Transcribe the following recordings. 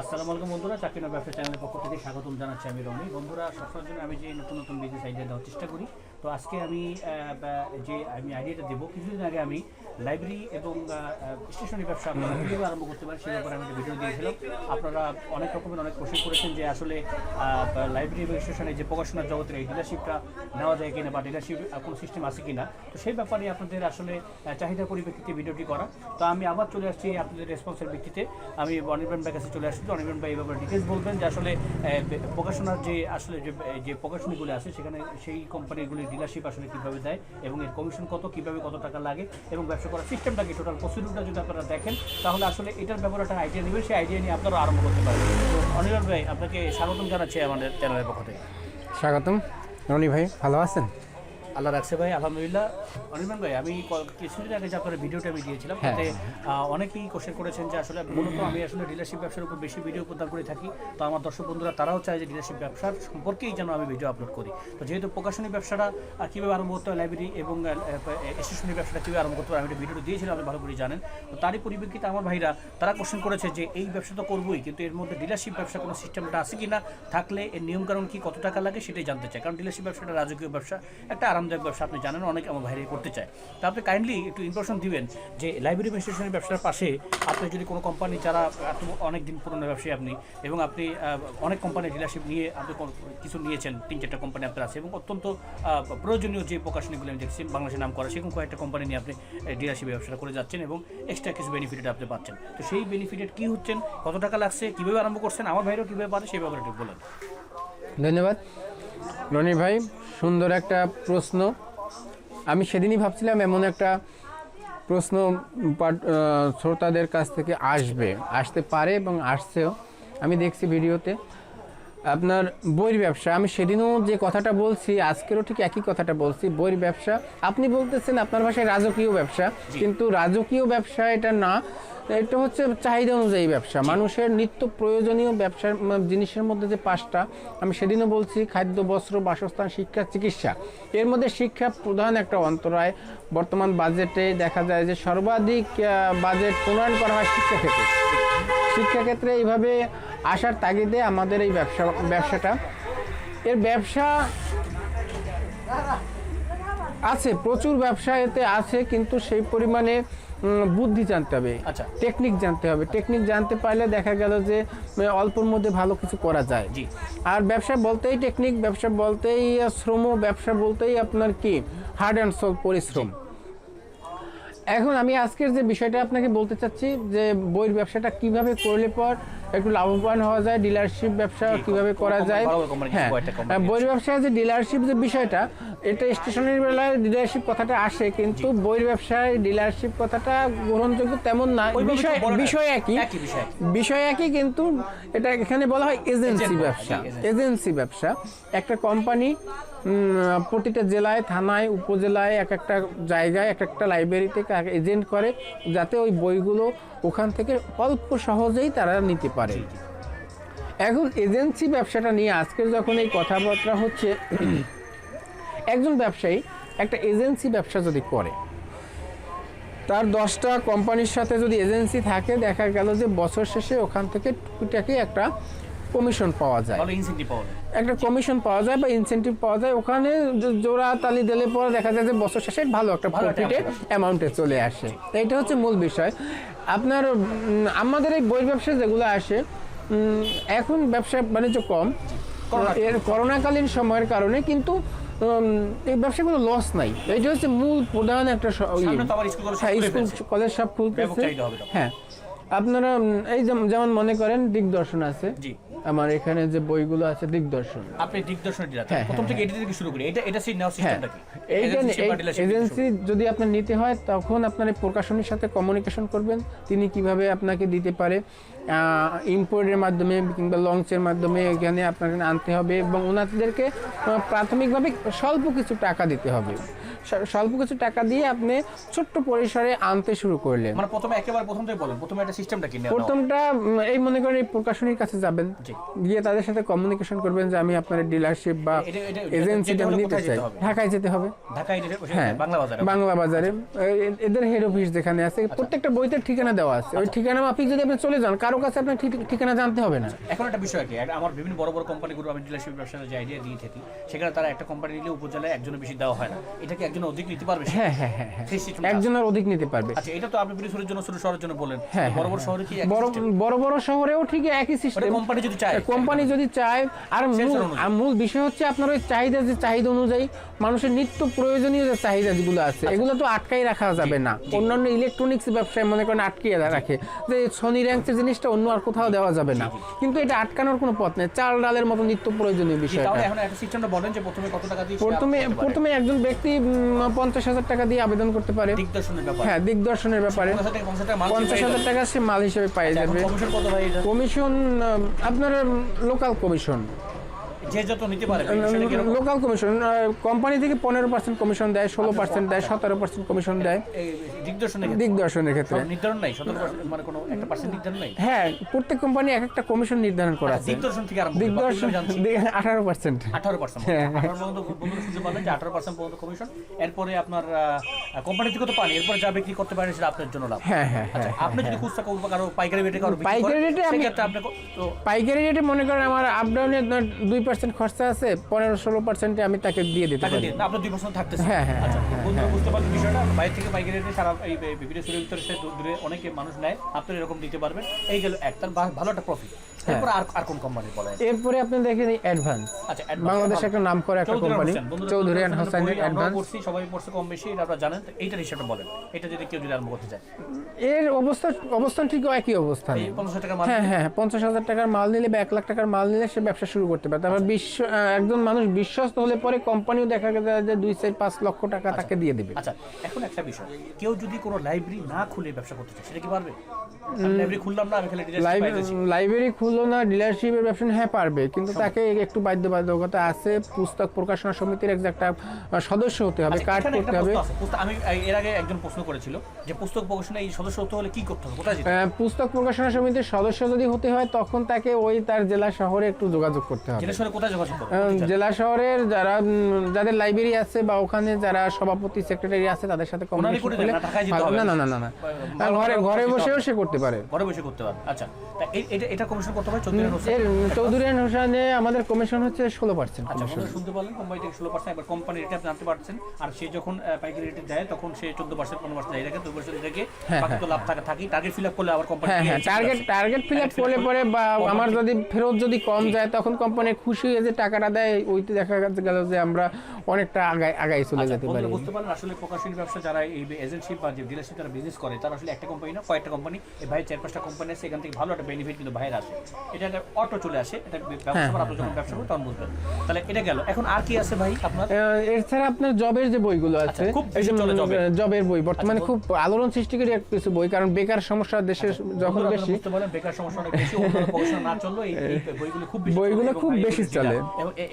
আসসালামু আলাইকুম বন্ধুরা চাকরিনা ব্যবসা চ্যানেলের পক্ষ থেকে স্বাগতম জানাচ্ছি আমি রনি। বন্ধুরা সবসময়ের জন্য আমি যে নতুন নতুন বিজনেস আইডিয়া দেওয়ার চেষ্টা করি তো আজকে আমি যে আমি আইডিয়াটা দেবো কিছুদিন আগে আমি লাইব্রেরি এবং স্টেশনারি ব্যবসা আপনারা আরম্ভ করতে পারেন সেই ব্যাপারে আমি একটা ভিডিও দিয়েছিলাম। আপনারা অনেক রকমের অনেক কোশ্চেন করেছেন যে আসলে লাইব্রেরি এবং স্টেশনে যে প্রকাশনার জগতের এই ডিলারশিপটা নেওয়া যায় কিনা বা ডিলারশিপ কোনো সিস্টেম আছে কিনা তো সেই ব্যাপারে আপনাদের আসলে আহ, চাহিদার পরিপ্রেক্ষিতে ভিডিওটি করা। তো আমি আবার চলে আসছি আপনাদের রেসপন্সের ভিত্তিতে। আমি অনির্বাণ ভাই কাছে চলে আসছি। তো অনির্বাণ ভাই এই ব্যাপারে ডিটেলস বলবেন যে আসলে প্রকাশনার যে আসলে যে প্রকাশনীগুলো আছে, সেখানে সেই কোম্পানিগুলির ডিলারশিপ আসলে কীভাবে দেয় এবং এর কমিশন কত, কীভাবে কত টাকা লাগে এবং ব্যবসা করার সিস্টেমটা কি টোটাল প্রসিডিউরটা যদি আপনারা দেখেন, তাহলে আসলে এটার ব্যাপারে একটা আইডিয়া নেবেন, সেই আইডিয়া নিয়ে আপনারা আরম্ভ করতে পারবেন তো অনির্বাণ ভাই, আপনাকে স্বাগতম জানাচ্ছি আমাদের চ্যানেলের পক্ষ থেকে। স্বাগতম। রনি ভাই, ভালো আছেন? আল্লাহ রাখছে ভাই আলহামদুলিল্লাহ। অনির্বাণ ভাই আমি কিছুদিন আগে যে আপনার ভিডিওটা আমি দিয়েছিলাম হ্যাঁ, তাতে অনেকেই কোশ্চেন করেছেন যে আসলে মূলত আমি আসলে ডিলারশিপ ব্যবসার উপর বেশি ভিডিও প্রদান করে থাকি। তো আমার দর্শক বন্ধুরা তারাও চায় যে ডিলারশিপ ব্যবসার সম্পর্কেই যেন আমি ভিডিও আপলোড করি। তো যেহেতু প্রকাশনী ব্যবসাটা কীভাবে আরম্ভ করতে হয় লাইব্রেরি এবং স্টেশনারি ব্যবসাটা কীভাবে আরম্ভ করতে হয় আমি একটা ভিডিও দিয়েছিলাম আপনি ভালো করে জানেন। তো তারই পরিপ্রেক্ষিতে আমার ভাইরা তারা কোশ্চেন করেছে যে এই ব্যবসা তো করবোই কিন্তু এর মধ্যে ডিলারশিপ ব্যবসা কোনো সিস্টেমটা আছে কি না থাকলে এর নিয়মকানুন কি কত টাকা লাগে সেটাই জানতে চাই। কারণ ডিলারশিপ ব্যবসাটা রাজকীয় ব্যবসা একটা আরামদায়ক ব্যবসা আপনি জানেন, অনেক আমার ভাইরাই করতে চায়। তা আপনি কাইন্ডলি একটু ইনফরমেশন দিবেন যে লাইব্রেরি স্টেশনারি ব্যবসার পাশে আপনি যদি কোনো কোম্পানি যারা অনেক দিন পুরনো ব্যবসায়ী আপনি এবং আপনি অনেক কোম্পানির ডিলারশিপ নিয়ে আপনি কিছু নিয়েছেন, তিন চারটা কোম্পানি আপনার আছে এবং অত্যন্ত প্রয়োজনীয় যে প্রকাশনীগুলো আমি দেখছি বাংলাদেশে নাম করা সেরকম কয়েকটা কোম্পানি নিয়ে আপনি ডিলারশিপ ব্যবসাটা করে যাচ্ছেন এবং এক্সট্রা কিছু বেনিফিট আপনি পাচ্ছেন। তো সেই বেনিফিটেড কী হচ্ছেন, কত টাকা লাগছে, কীভাবে আরম্ভ করছেন, আমার ভাইরাও কীভাবে পারে সেই ব্যাপারে একটু বলেন। ধন্যবাদ। রনি ভাই, সুন্দর একটা প্রশ্ন। আমি সেদিনই ভাবছিলাম এমন একটা প্রশ্ন শ্রোতাদের কাছ থেকে আসবে, আসতে পারে এবং আসছেও। আমি দেখছি ভিডিওতে। আপনার বইয়ের ব্যবসা আমি সেদিনও যে কথাটা বলছি আজকেরও ঠিক একই কথাটা বলছি বইয়ের ব্যবসা। আপনি বলতেছেন আপনার ভাষায় রাজকীয় ব্যবসা কিন্তু রাজকীয় ব্যবসা এটা না এটা হচ্ছে চাহিদা অনুযায়ী ব্যবসা। মানুষের নিত্য প্রয়োজনীয় ব্যবসার জিনিসের মধ্যে যে পাঁচটা আমি সেদিনও বলছি খাদ্য বস্ত্র বাসস্থান শিক্ষা চিকিৎসা। এর মধ্যে শিক্ষা প্রধান একটা অন্তরায়। বর্তমান বাজেটে দেখা যায় যে সর্বাধিক বাজেট প্রণয়ন করা হয় শিক্ষা ক্ষেত্রে শিক্ষাক্ষেত্রে এইভাবে আসার তাগিদে আমাদের এই ব্যবসা ব্যবসাটা। এর ব্যবসা আছে প্রচুর ব্যবসা এতে আছে কিন্তু সেই পরিমাণে বুদ্ধি জানতে হবে। আচ্ছা। টেকনিক জানতে হবে। টেকনিক জানতে পারলে দেখা গেল যে অল্পর মধ্যে ভালো কিছু করা যায়। জি। আর ব্যবসা বলতেই টেকনিক ব্যবসা বলতেই শ্রম ব্যবসা বলতেই আপনার কি? হার্ড অ্যান্ড সোল পরিশ্রম। এখন আমি আজকের যে বিষয়টা আপনাকে বলতে চাচ্ছি যে বইয়ের ব্যবসাটা কীভাবে করলে পর একটু লাভবান হওয়া যায় ডিলারশিপ ব্যবসা কীভাবে করা যায়। হ্যাঁ বইয়ের ব্যবসায় যে ডিলারশিপ যে বিষয়টা এটা স্টেশনারি বেলায় ডিলারশিপ কথাটা আসে কিন্তু বইয়ের ব্যবসায় ডিলারশিপ কথাটা গ্রহণযোগ্য তেমন না। বিষয়। বিষয় একই। বিষয়। একই কিন্তু এটা এখানে বলা হয় এজেন্সি ব্যবসা। এজেন্সি। ব্যবসা। একটা কোম্পানি প্রতিটা জেলায়, থানায়, উপজেলায় এক একটা জায়গায়, এক একটা লাইব্রেরিতে এজেন্ট করে যাতে ওই বইগুলো ওখান থেকে অল্প সহজেই তারা নিতে পারে। এখন এজেন্সি ব্যবসাটা নিয়ে আজকে যখন এই কথাবার্তা হচ্ছে, একজন ব্যবসায়ী একটা এজেন্সি ব্যবসা যদি করে, তার দশটা কোম্পানির সাথে যদি এজেন্সি থাকে, দেখা গেল যে বছর শেষে ওখান থেকে টুকিটাকি একটা কমিশন পাওয়া যায়। একটা কমিশন পাওয়া যায় বা ইনসেন্টিভ পাওয়া যায় ওখানে জোড়া তালি দিলে পরে দেখা যায় যে বছর শেষে ভালো একটা প্রফিটে অ্যামাউন্টে চলে আসে। তো এটা হচ্ছে মূল বিষয়। আপনার আমাদের এই বই ব্যবসা যেগুলো আসে এখন ব্যবসা বাণিজ্য কম। এর করোনাকালীন সময়ের কারণে কিন্তু এই ব্যবসাগুলো লস নাই। এটা হচ্ছে মূল প্রধান একটা ইয়ে। স্কুল কলেজ সব হ্যাঁ। কলেজ সব খুলতেছে। তখন। হ্যাঁ। আপনারা এই যেমন মনে করেন দিগদর্শন আছে। আমার এখানে যে বইগুলো আছে দিগদর্শন। আপনি দিগদর্শন হ্যাঁ, প্রথম থেকে এটি থেকে শুরু করি। এটা এটা সিট নেওয়ার হ্যাঁ। সিস্টেমটা কি থেকে শুরু এজেন্সি যদি আপনার নিতে হয় তখন আপনার প্রকাশনীর সাথে কমিউনিকেশন করবেন। তিনি কীভাবে আপনাকে দিতে পারে। ইম্পোর্টের মাধ্যমে কিংবা লঞ্চের মাধ্যমে এখানে আপনাকে আনতে হবে এবং ওনাদেরকে প্রাথমিকভাবে স্বল্প কিছু টাকা দিতে হবে। স্বল্প কিছু টাকা দিয়ে আপনি ছোট্ট পরিসরে আনতে শুরু করলেন। মানে প্রথমে একেবারে প্রথম থেকে বলেন প্রথমে একটা সিস্টেমটা কি প্রথমটা এই মনে করেন এই প্রকাশনীর কাছে যাবেন। গিয়ে তাদের সাথে কমিউনিকেশন করবেন যে আমি আপনার ডিলারশিপ বা এজেন্সিটা নিতে চাই? ঢাকায় যেতে হবে। ঢাকায় হ্যাঁ বাংলা বাজারে। এদের হেড অফিস যেখানে আছে প্রত্যেকটা বইতে ঠিকানা দেওয়া আছে। ওই ঠিকানা মাফিক যদি আপনি চলে যান কারও কাছে আপনার ঠিক- ঠিকানা জানতে হবে না। এখন একটা বিষয় কি? আমার বিভিন্ন বড় বড় কোম্পানিগুলো আমি ডিলারশিপ ব্যবসার যে আইডিয়া দিয়ে থাকি সেখানে তারা একটা কোম্পানি নিলে উপজেলায় একজনের বেশি দেওয়া হয় না। এটা কি একজন অধিক নিতে পারবে হ্যাঁ হ্যাঁ হ্যাঁ হ্যাঁ। একজনের অধিক নিতে পারবে। আচ্ছা এটা তো আপনি বিদেশের জন্য ছোট শহরের জন্য বলেন হ্যাঁ, বড় বড় হ্যাঁ, শহরে কি বড় বড় বড় শহরেও ঠিক একই সিস্টেম কোম্পানি যদি চায়। কোম্পানি যদি চায় আর মূল আর মূল বিষয় হচ্ছে আপনার ওই চাহিদা যে চাহিদা অনুযায়ী মানুষের নিত্য প্রয়োজনীয় যে চাহিদা যেগুলো আছে এগুলো তো আটকাই রাখা যাবে না। অন্যান্য ইলেকট্রনিক্স ব্যবসায় মনে করেন আটকিয়ে রাখে। যে সনি র্যাঙ্কের জিনিসটা অন্য আর কোথাও দেওয়া যাবে না। কিন্তু এটা আটকানোর কোনো পথ নেই। চাল ডালের মতো নিত্য প্রয়োজনীয় বিষয় প্রথমে? প্রথমে একজন ব্যক্তি পঞ্চাশ হাজার টাকা দিয়ে আবেদন করতে পারে। হ্যাঁ দিগদর্শনের ব্যাপারে। পঞ্চাশ হাজার টাকা সে মাল হিসেবে পাই আচ্ছা, যাবে। কমিশন আপনার লোকাল কমিশন যে যত নিতে পারে লোকাল কমিশন কোম্পানি থেকে পনেরো পার্সেন্ট কমিশন দেয় ষোলো পার্সেন্ট দেয় সতেরো পার্সেন্ট কমিশন দেয়। দিগদর্শনের দিগদর্শনের ক্ষেত্রে। নির্ধারণ নাই? মানে কোনো একটা পার্সেন্ট নির্ধারণ নাই? হ্যাঁ প্রত্যেক কোম্পানি এক একটা কমিশন নির্ধারণ করা আছে। দিগদর্শন থেকে আরম্ভ দিগদর্শন আঠারো পার্সেন্ট আঠারো পার্সেন্ট হ্যাঁ। আঠারো পর্যন্ত বন্ধুরা শুনতে পারলেন যে আঠারো পার্সেন্ট পর্যন্ত কমিশন এরপরে আপনার কোম্পানি থেকে তো পান এরপরে যা বিক্রি করতে পারেন সেটা আপনার জন্য লাভ। হ্যাঁ হ্যাঁ আচ্ছা হ্যাঁ আপনি যদি খুচরা কারও কারও পাইকারি রেটে কারও পাইকারি রেটে আপনি পাইকারি রেটে মনে করেন আমার আপ ডাউনে দুই পার্সেন্ট খরচা আছে পনেরো ষোলো পার্সেন্টে আমি তাকে দিয়ে দিতে পারি। হ্যাঁ, হ্যাঁ, আচ্ছা। হ্যাঁ, বন্ধুরা বুঝতে পারলেন বিষয়টা? বাইরে থেকে পাইকারি রেটে সারা এই ভিডিও শুরুর ভিতরে সে দূরে অনেকে মানুষ নেয় আপনি এরকম দিতে পারবেন। এই গেল এক তার ভালো একটা প্রফিট হ্যাঁ। এরপর আর আর কোন কোম্পানি বলে এরপরে আপনি দেখেন অ্যাডভান্স আচ্ছা বাংলাদেশে একটা নাম করে একটা কোম্পানি চৌধুরী অ্যান্ড আমরাও অ্যাডভান্স সবাই পড়ছে কম বেশি এটা আপনারা জানেন এইটার হিসাবটা বলেন। এটা যদি কেউ যদি আরম্ভ করতে চায়। এর অবস্থা অবস্থান ঠিক একই অবস্থান হ্যাঁ হ্যাঁ পঞ্চাশ হাজার টাকার মাল নিলে বা এক লাখ টাকার মাল নিলে সে ব্যবসা শুরু করতে পারে। তারপর বিশ্ব আহ, একজন মানুষ বিশ্বস্ত হলে পরে কোম্পানিও দেখা যায় যে দুই চার পাঁচ লক্ষ টাকা তাকে দিয়ে দেবে। আচ্ছা এখন একটা বিষয়। কেউ যদি কোনো লাইব্রেরি না খুলে ব্যবসা করতে চায়, সেটা কি পারবে? লাইব্রেরি খুললো না ডিলারশিপের ব্যবসা হ্যাঁ পারবে কিন্তু তাকে একটু বাধ্যবাধকতা আছে পুস্তক প্রকাশনা সমিতির একটা সদস্য হতে হবে আচ্ছা, কার্ড করতে হবে। আমি এর আগে একজন প্রশ্ন করেছিল যে পুস্তক প্রকাশনে এই সদস্য হতে হলে কি করতে হবে কোথায়? পুস্তক প্রকাশনা সমিতির সদস্য যদি হতে হয় তখন তাকে ওই তার জেলা শহরে একটু যোগাযোগ করতে হবে। জেলা শহরে কোথায় যোগাযোগ জেলা শহরের যারা যাদের লাইব্রেরি আছে বা ওখানে যারা সভাপতি সেক্রেটারি আছে তাদের সাথে কমিউনিকেশন না? না না না না না। আর ঘরে ঘরে বসেও সে করতে পারে। ঘরে বসে করতে পারবে। আচ্ছা এটা এটা কমিশন করতে হবে চৌধুরী হোসেন? চৌধুরী হোসেনে আমাদের কমিশন হচ্ছে ষোলো পার্সেন্ট আচ্ছা শুনতে পারলেন? কোম্পানি থেকে ষোলো পার্সেন্ট এবার কোম্পানি রেটে আপনি জানতে পারছেন। আর সে যখন পাইকারি রেটে দেয় তখন সে চোদ্দ পার্সেন্ট পনেরো পার্সেন্ট এই রেখে দুই পার্সেন্ট রেখে হ্যাঁ, বাকি তো লাভ টাকা থাকি টার্গেট ফিল আপ করলে আবার কোম্পানি হ্যাঁ হ্যাঁ টার্গেট টার্গেট ফিল আপ করলে পরে বা আমার যদি ফেরত যদি কম যায় তখন কোম্পানি খুশি হয়ে যে টাকাটা দেয় ওইতে দেখা গেল যে আমরা অনেকটা আগায় আগায় চলে যেতে পারি। বুঝতে পারেন আসলে প্রকাশনী ব্যবসা যারা এই এজেন্সি বা যে ডিলারশিপ যারা বিজনেস করে তারা আসলে একটা কোম্পানি না কয়েকটা কোম্পানি ভাই চার পাঁচটা কোম্পানি আছে এখান থেকে ভালো একটা বেনিফিট কিন্তু ভাইয়ের আছে। এটা একটা অটো চলে আসে এটা ব্যবসা করা আপনি যখন ব্যবসা করবেন তখন বুঝবেন তাহলে এটা গেল। এখন আর কি আছে ভাই আপনার? এছাড়া আপনার জবের যে বইগুলো আছে আচ্ছা, খুব এই বেশি চলে জবের। বই বর্তমানে আচ্ছা, খুব আলোড়ন সৃষ্টিকারী এক কিছু বই কারণ বেকার সমস্যা দেশে যখন বেশি। বেকার সমস্যা অনেক বেশি পড়াশোনা না চললেও এই এই বইগুলো খুব বেশি বইগুলো খুব বেশি চলে।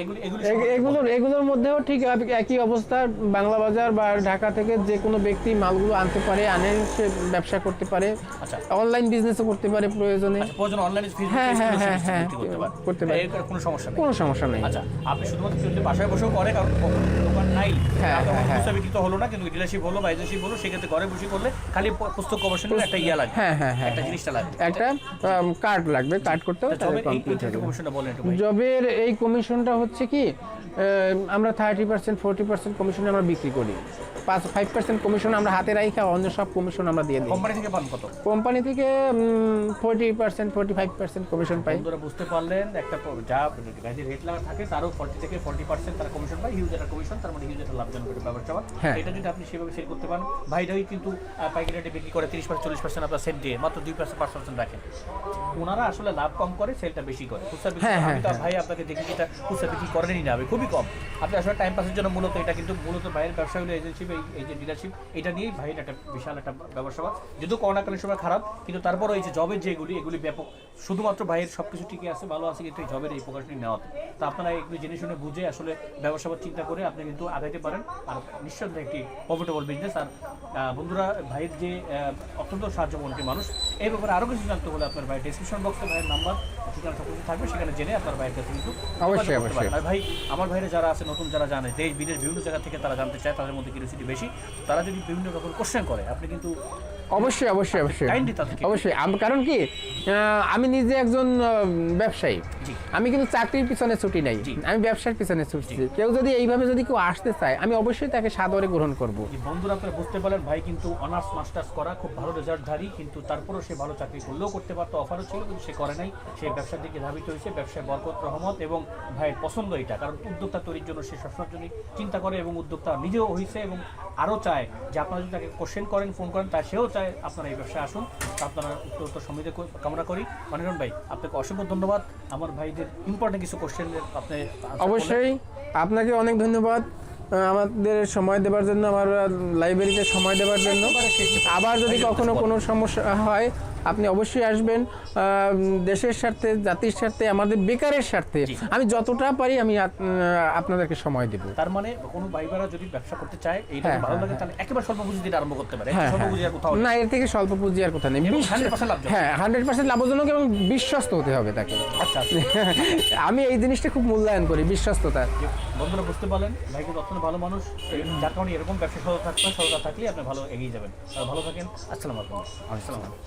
এগুলো এগুলো এগুলোর এগুলোর মধ্যেও ঠিক এক- একই অবস্থা বাংলা বাজার বা ঢাকা থেকে যে কোনো ব্যক্তি মালগুলো আনতে পারে আনে সে ব্যবসা করতে পারে। আচ্ছা। অনলাইন বিজনেসও করতে পারে প্রয়োজনে। আচ্ছা প্রয়োজন অনলাইনে হ্যাঁ, হ্যাঁ, হ্যাঁ, হ্যাঁ, করতে পারে। এর কোনো সমস্যা নেই। কোনো সমস্যা নেই। আচ্ছা আপনি শুধুমাত্র যদি বাসায় বসেও করে কারণ দোকান নাই। হ্যাঁ, হ্যাঁ, পুস্তক বিক্রি তো হলো না কিন্তু ডিলারশিপ হলো বা এজেন্সি হলো সেক্ষেত্রে ঘরে বসে করলে খালি পুস্তক গবেষণার একটা ইয়া লাগে হ্যাঁ হ্যাঁ হ্যাঁ একটা জিনিসটা লাগে একটা কার্ড লাগবে কার্ড করতে হবে তাহলে জবের এই কমপ্লিট হবে জবের এই কমিশনটা হচ্ছে কি আমরা থার্টি পার্সেন্ট ফোর্টি পার্সেন্ট কমিশনে আমরা বিক্রি করি। পাঁচ ফাইভ পার্সেন্ট কমিশন আমরা হাতে রাখি অন্য সব কমিশন আমরা দিয়ে দিই। কোম্পানি থেকে পান কত? কোম্পানি থেকে forty percent forty five percent commission পাই। বন্ধুরা বুঝতে পারলেন একটা যা গাড়ির রেট লাগা থাকে তারও ফর্টি থেকে ফর্টি পার্সেন্ট তার কমিশন পায় হিউজ একটা কমিশন তার মানে হিউজ একটা লাভজনক একটা ব্যবসা হ্যাঁ। এটা যদি আপনি সেভাবে সেল করতে পারেন ভাইরাই কিন্তু পাইকারি রেটে বিক্রি করে তিরিশ পার্সেন্ট চল্লিশ পার্সেন্ট আপনার সেল দিয়ে মাত্র দুই পার্সেন্ট পাঁচ পার্সেন্ট রাখেন ওনারা আসলে লাভ কম করে সেলটা বেশি করে। খুচরা বিক্রি হ্যাঁ, আমি তো হ্যাঁ, ভাই আপনাকে দেখি যেটা খুচরা বিক্রি করেনই না খুবই কম। আপনি আসলে টাইম পাসের জন্য মূলত এটা কিন্তু মূলত ভাইয়ের ব্যবসা হলো এজেন্সি এই যে ডিলারশিপ এটা নিয়েই ভাইয়ের একটা বিশাল একটা ব্যবসা যদিও করোনাকালীন সময় খারাপ কিন্তু তারপরে এই যে জবের যেগুলি এগুলি ব্যাপক। শুধুমাত্র ভাইয়ের সব কিছু ঠিকই আছে ভালো আছে কিন্তু এই জবের এই প্রকাশনী নেওয়াতে। তো আপনারা এগুলি জেনে শুনে বুঝে আসলে ব্যবসা চিন্তা করে আপনি কিন্তু আগাইতে পারেন। আর নিঃসন্দেহে একটি প্রফিটেবল বিজনেস আর বন্ধুরা ভাইয়ের যে অত্যন্ত সাহায্যমন্ত্রী মানুষ এই ব্যাপারে আরও কিছু জানতে হলে আপনার ভাই ডিসক্রিপশন বক্সে ভাইয়ের নাম্বার ঠিকানা সব কিছু থাকবে। সেখানে জেনে আপনার ভাইয়ের কাছে কিন্তু অবশ্যই। অবশ্যই। আর ভাই আমার ভাইরা যারা আছে নতুন যারা জানে দেশ বিদেশ বিভিন্ন জায়গা থেকে তারা জানতে চায় তাদের মধ্যে কিউরিয়াসিটি বেশি। তারা যদি বিভিন্ন রকম কোশ্চেন করে আপনি কিন্তু অবশ্যই অবশ্যই অবশ্যই। অবশ্যই কারণ কি আমি নিজে একজন ব্যবসায়ী। আমি কিন্তু চাকরির পিছনে ছুটি নাই। আমি ব্যবসার পিছনে ছুটছি কেউ যদি এইভাবে যদি কেউ আসতে চায় আমি অবশ্যই তাকে সাদরে গ্রহণ করব। বন্ধুরা আপনারা বুঝতে পারলেন ভাই কিন্তু অনার্স মাস্টার্স করা খুব ভালো রেজাল্টধারী কিন্তু তারপরেও সে ভালো চাকরি করলেও করতে পারতো অফারও ছিল কিন্তু সে করে নাই। সে ব্যবসার দিকে ধাবিত হয়েছে ব্যবসায় বরকত রহমত এবং ভাইয়ের পছন্দ এটা। কারণ উদ্যোক্তা তৈরির জন্য সে সবসময় জন্য চিন্তা করে এবং উদ্যোক্তা নিজেও হয়েছে এবং আরও চায় যে আপনারা যদি তাকে কোশ্চেন করেন ফোন করেন তা সেও চায় আপনারা এই ব্যবসায় আসুন। আপনারা উত্তর উত্তর সমৃদ্ধ কামনা করি। অনিরণ ভাই আপনাকে অসংখ্য ধন্যবাদ। আমার ভাইদের ইম্পর্টেন্ট কিছু কোশ্চেন আপনি অবশ্যই আপনাকে অনেক ধন্যবাদ আমাদের সময় দেওয়ার জন্য আমার লাইব্রেরিতে সময় দেওয়ার জন্য। আবার যদি কখনো কোনো সমস্যা হয় আপনি অবশ্যই আসবেন দেশের স্বার্থে জাতির স্বার্থে আমাদের বেকারের স্বার্থে। আমি যতটা পারি আমি আপনাদেরকে সময় দেব। তার মানে কোনো ভাইবারা যদি ব্যবসা করতে চায় এইটা হ্যাঁ, ভালো হ্যাঁ, লাগে তাহলে একেবারে স্বল্প পুঁজি দিয়ে আরম্ভ করতে পারে। হ্যাঁ স্বল্প হ্যাঁ। পুঁজি আর কোথাও না এর থেকে স্বল্প পুঁজি আর কোথাও নেই। 100% লাভজনক। হ্যাঁ হান্ড্রেড পার্সেন্ট লাভজনক এবং বিশ্বস্ত হতে হবে তাকে। আচ্ছা আচ্ছা। আমি এই জিনিসটা খুব মূল্যায়ন করি বিশ্বস্ততা। বন্ধুরা বুঝতে পারলেন ভাই কিন্তু অত্যন্ত ভালো মানুষ। যার কারণে এরকম ব্যবসা সরকার থাকবে সরকার থাকলে আপনি ভালো এগিয়ে যাবেন। ভালো থাকেন। আসসালামু আলাইকুম। আসসালামু আলাইকুম।